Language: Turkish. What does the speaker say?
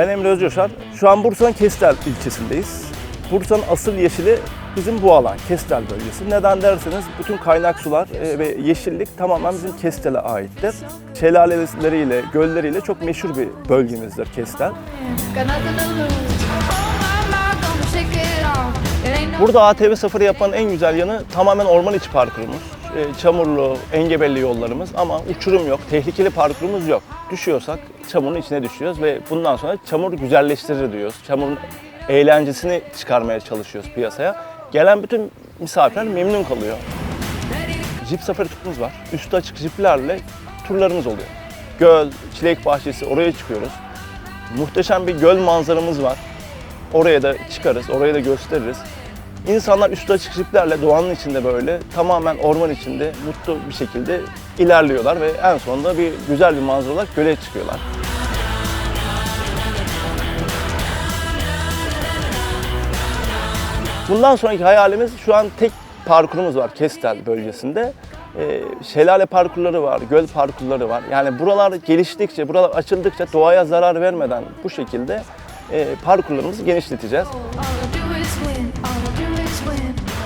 Ben Emre Özcoşar. Şu an Bursa'nın Kestel ilçesindeyiz. Bursa'nın asıl yeşili bizim bu alan, Kestel bölgesi. Neden derseniz bütün kaynak sular e, ve yeşillik tamamen bizim Kestel'e aittir. Şelaleleriyle, gölleriyle çok meşhur bir bölgemizdir Kestel. Burada ATV safari yapan en güzel yanı tamamen orman içi parkurumuz. E, Çamurlu, engebelli yollarımız ama uçurum yok, tehlikeli parkurumuz yok. Düşüyorsak çamurun içine düşüyoruz ve bundan sonra çamur güzelleştirir diyoruz. Çamurun eğlencesini çıkarmaya çalışıyoruz piyasaya. Gelen bütün misafirler memnun kalıyor. Jip safari turumuz var. Üstü açık jiplerle turlarımız oluyor. Göl, çilek bahçesi oraya çıkıyoruz. Muhteşem bir göl manzaramız var. Oraya da çıkarız, oraya da gösteririz. İnsanlar üstü açık jiplerle doğanın içinde böyle tamamen orman içinde mutlu bir şekilde ilerliyorlar ve en sonunda bir güzel bir manzara olarak göle çıkıyorlar. Bundan sonraki hayalimiz şu an tek parkurumuz var Kestel bölgesinde. Ee, şelale parkurları var, göl parkurları var. Yani buralar geliştikçe, buralar açıldıkça doğaya zarar vermeden bu şekilde e, parkurlarımızı genişleteceğiz. win, all I do is win.